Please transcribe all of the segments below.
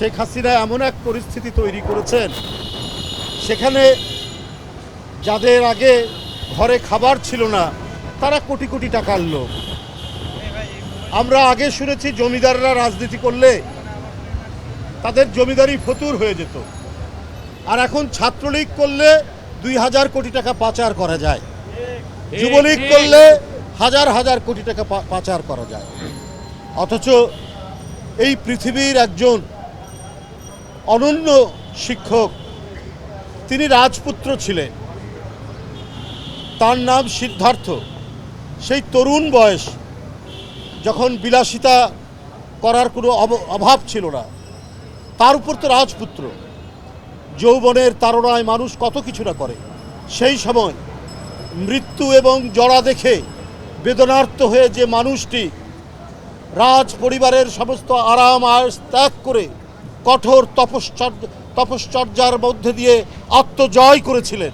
শেখ হাসিনা এমন এক পরিস্থিতি তৈরি করেছেন, সেখানে যাদের আগে ঘরে খাবার ছিল না, তারা কোটি কোটি টাকার লোক। আমরা আগে শুনেছি জমিদাররা রাজনীতি করলে তাদের জমিদারি ফতুর হয়ে যেত। আর এখন ছাত্রলীগ করলে দুই হাজার কোটি টাকা পাচার করা যায়। যুবলীগ করলে হাজার হাজার কোটি টাকা পাচার করা যায়। অথচ এই পৃথিবীর একজন অনন্য শিক্ষক। তিনি রাজপুত্র ছিলেন। তার নাম সিদ্ধার্থ। সেই তরুণ বয়স যখন বিলাসিতা করার কোনো অভাব ছিল না, তার উপর তো রাজপুত্র। যৌবনের তারণায় মানুষ কত কিছু না করে। সেই সময় মৃত্যু এবং জড়া দেখে বেদনার্ত হয়ে যে মানুষটি রাজ পরিবারের সমস্ত আরাম আয়স ত্যাগ করে কঠোর তপশ্চর্য, তপশ্চর্যার মধ্যে দিয়ে আত্মজয় করেছিলেন।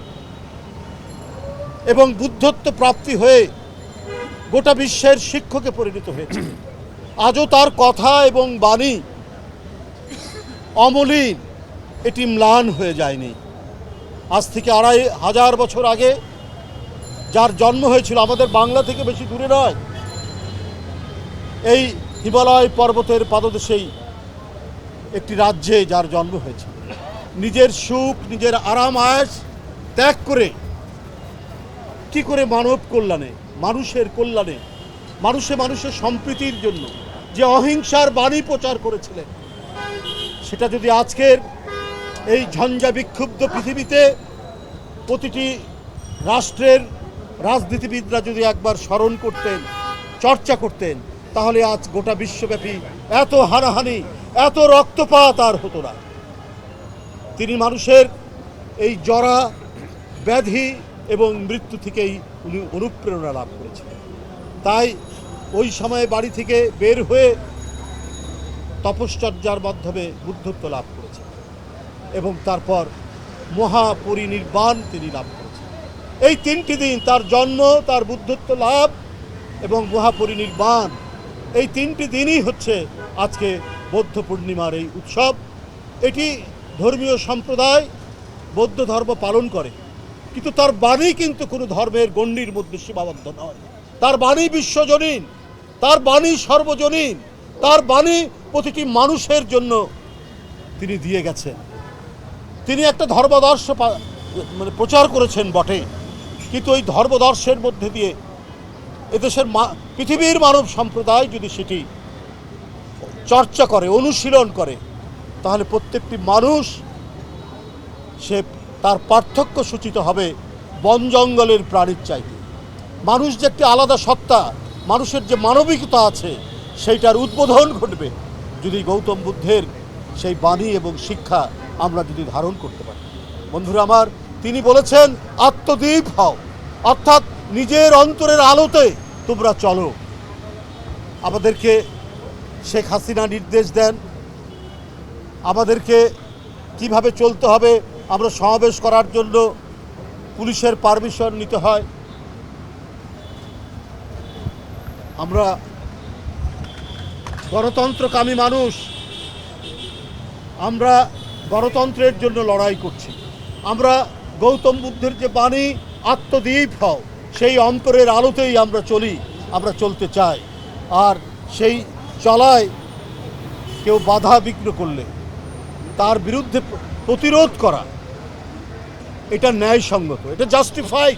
এবং বুদ্ধত্ব প্রাপ্তি হয়ে গোটা বিশ্বের শিক্ষকে পরিণত হয়েছে। আজও তার কথা এবং বাণী অমলিন, এটি ম্লান হয়ে যায়নি। আজ থেকে আড়াই হাজার বছর আগে যার জন্ম হয়েছিল, আমাদের বাংলা থেকে বেশি দূরে নয়, এই হিমালয় পর্বতের পাদদেশেই একটি রাজ্যে যার জন্ম হয়েছে। নিজের সুখ, নিজের আরাম, আয়াস ত্যাগ করে কি করে মানব কল্যাণে, মানুষের কল্যাণে, মানুষে মানুষের সম্প্রীতির জন্য যে অহিংসার বাণী প্রচার করেছিলেন, সেটা যদি আজকের এই ঝঞ্ঝা বিক্ষুব্ধ পৃথিবীতে প্রতিটি রাষ্ট্রের রাজনীতিবিদরা যদি একবার স্মরণ করতেন, চর্চা করতেন তাহলে আজ গোটা বিশ্বব্যাপী এত হানাহানি, এত রক্তপাত আর হতো না। তিনি মানুষের এই জরা, ব্যাধি এবং মৃত্যু থেকেই উনি অনুপ্রেরণা লাভ করেছিলেন তাই ওই সময়ে বাড়ি থেকে বের হয়ে তপশ্চর্যার মাধ্যমে বুদ্ধত্ব লাভ করেছেন এবং তারপর মহাপরিনির্বাণ তিনি লাভ করেছেন। এই তিনটি দিন তার জন্ম, তার বুদ্ধত্ব লাভ এবং মহাপরিনির্বাণ এই তিনটি দিনই হচ্ছে আজকে বৌদ্ধ পূর্ণিমার এই উৎসব। এটি ধর্মীয় সম্প্রদায় বৌদ্ধ ধর্ম পালন করে। কিন্তু তার বাণী কিন্তু কোনো ধর্মের গণ্ডির মধ্যে সীমাবদ্ধ নয়। তার বাণী বিশ্বজনীন, তার বাণী সর্বজনীন, তার বাণী প্রতিটি মানুষের জন্য তিনি দিয়ে গেছেন। তিনি একটা ধর্মদর্শ মানে প্রচার করেছেন বটে। কিন্তু ওই ধর্মদর্শের মধ্যে দিয়ে এদেশের পৃথিবীর মানব সম্প্রদায় যদি সেটি চর্চা করে, অনুশীলন করে, তাহলে প্রত্যেকটি মানুষ সে তার পার্থক্য সূচিত হবে বন জঙ্গলের প্রাণীর চাইতে। মানুষ যে একটি আলাদা সত্তা, মানুষের যে মানবিকতা আছে, সেইটার উদ্বোধন ঘটবে যদি গৌতম বুদ্ধের সেই বাণী এবং শিক্ষা আমরা যদি ধারণ করতে পারি। বন্ধুরা আমার, তিনি বলেছেন আত্মদ্বীপ হও। অর্থাৎ নিজের অন্তরের আলোতে তোমরা চলো। আমাদেরকে শেখ হাসিনা নির্দেশ দেন। আমাদেরকে কীভাবে চলতে হবে আমরা সমাবেশ করার জন্য পুলিশের পারমিশন নিতে হয়। আমরা গণতন্ত্রকামী মানুষ। আমরা গণতন্ত্রের জন্য লড়াই করছি। আমরা গৌতম বুদ্ধের যে বাণী আত্মদ্বীপ হও। সেই অন্তরের আলোতেই আমরা চলি, আমরা চলতে চাই। আর সেই চলায় কেউ বাধা বিঘ্ন করলে, তার বিরুদ্ধে প্রতিরোধ করা, এটা ন্যায়সঙ্গত, এটা জাস্টিফাইড